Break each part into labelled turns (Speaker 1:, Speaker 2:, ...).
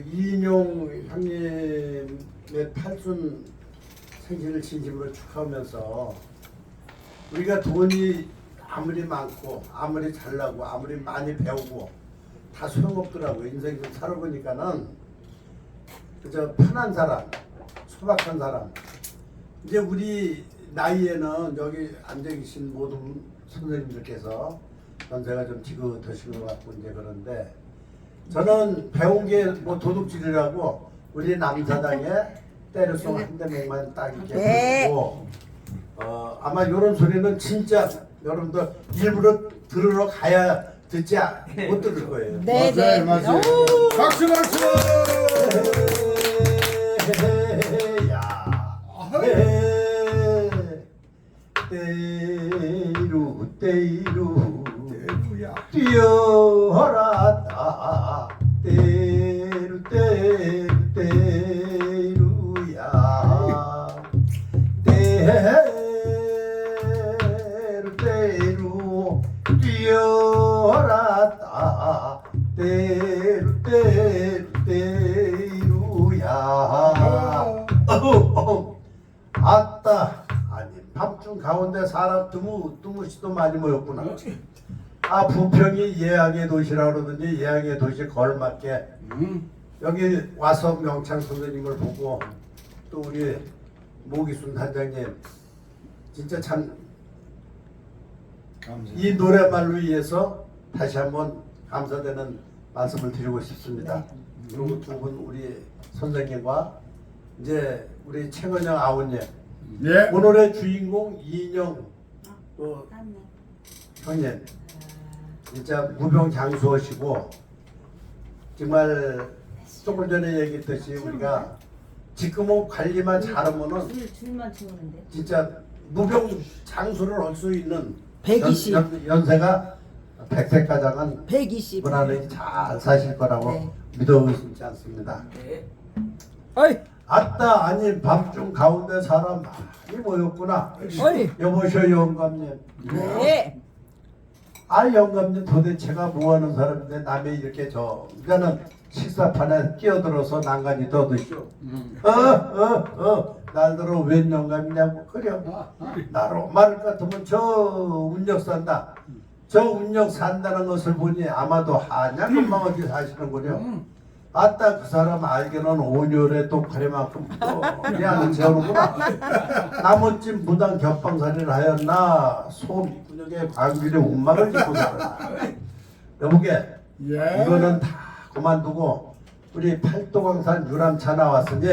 Speaker 1: 그 이인용 형님의 팔순 생신을 진심으로 축하하면서 우리가 돈이 아무리 많고 아무리 잘나고 아무리 많이 배우고 다 소용없더라고 인생 좀 살아보니까는. 그저 편한 사람 소박한 사람. 이제 우리 나이에는 여기 앉아 계신 모든 선생님들께서 연세가 좀 지긋하신 것 같고 이제 그런데 저는 배운 게 뭐 도둑질이라고 우리 남사당에 때려서 한 대씩만 딱 이렇게
Speaker 2: 네.
Speaker 1: 듣고 어 아마 이런 소리는 진짜 여러분들 일부러 들으러 가야 듣지 아- 못 들을 거예요.
Speaker 2: 네, 네.
Speaker 3: 맞아요, 맞아요.
Speaker 2: 오.
Speaker 3: 박수 박수.
Speaker 1: 야. 때이루 때이루. 뛰어라 때루 뛰어라 따 때루 때루 때루야. 아따. 아니 밤중 가운데 사람 드무 드무시도 많이 모였구나. 아 부평이 예약의 도시라 그러더니 예약의 도시 걸맞게.
Speaker 3: 음.
Speaker 1: 여기 와서 명창 선생님을 보고 또 우리 모기순 단장님 진짜 참이
Speaker 3: 감사합니다.
Speaker 1: 노래말로 위해서 다시 한번 감사되는 말씀을 드리고 싶습니다. 그리고 두 분 우리 선생님과 이제 우리 최건영 아우님
Speaker 3: 네.
Speaker 1: 오늘의 주인공 이인영 또 형님 진짜 무병장수하시고 정말 조금 전에 얘기했듯이 우리가 지금은 관리만 잘하면은
Speaker 4: 줄 줄만 채우는데.
Speaker 1: 진짜 무병 장수를 할 수 있는
Speaker 2: 120.
Speaker 1: 연, 연세가 100세 가장은
Speaker 2: 120.
Speaker 1: 무난히 잘 사실 거라고
Speaker 2: 네.
Speaker 1: 믿어 의심치 않습니다.
Speaker 2: 어이,
Speaker 1: 아따 아니 밤중 가운데 사람 많이 모였구나.
Speaker 2: 어이.
Speaker 1: 여보셔 영감님.
Speaker 2: 네.
Speaker 1: 아 영감님 도대체가 뭐하는 사람인데 남의 이렇게 저 그러니까는 식사판에 끼어들어서 난간이 떠드시오. 어어어 날들어 웬 영감이냐고 그래. 나로 말을 같으면 저 운역 산다. 저 운역 산다는 것을 보니 아마도 한양 금방 어디 사시는군요. 아따 그 사람 알기는 온열에 똥파리만큼 또미안은 재우는구나. 나머진 무당 겹방살이를 하였나 소 근육에 광길에 운막을 짓고 살아. 여보게
Speaker 3: 예.
Speaker 1: 이거는 다 그만두고 우리 팔도광산 유람 차 나왔으니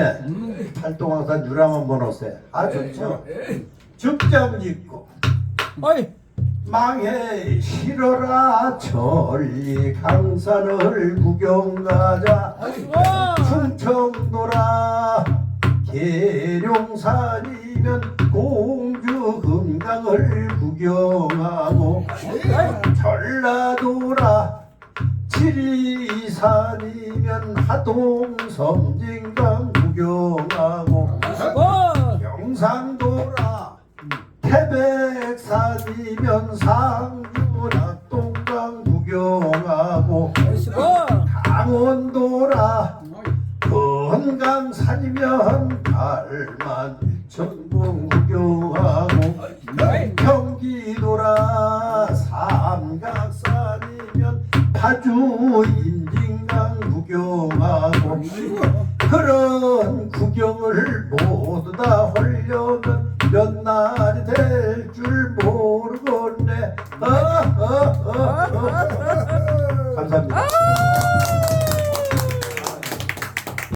Speaker 1: 팔도광산 유람 한번 오세요. 아 좋죠. 죽잠 짓고
Speaker 2: 어이.
Speaker 1: 망해 싫어라 천리 강산을 구경 가자
Speaker 2: 와.
Speaker 1: 충청도라 계룡산이면 공주 금강을 구경하고 전라도라 지리산이면 하동 섬진강 구경하고
Speaker 2: 와.
Speaker 1: 경상도라 태백산이면 상주 낙동강 구경하고
Speaker 2: 와.
Speaker 1: 강원도라 건강산이면 달만 천봉 구경하고 경기도라 삼각산이면 파주 인진강 구경하고 그런 구경을 감사합니다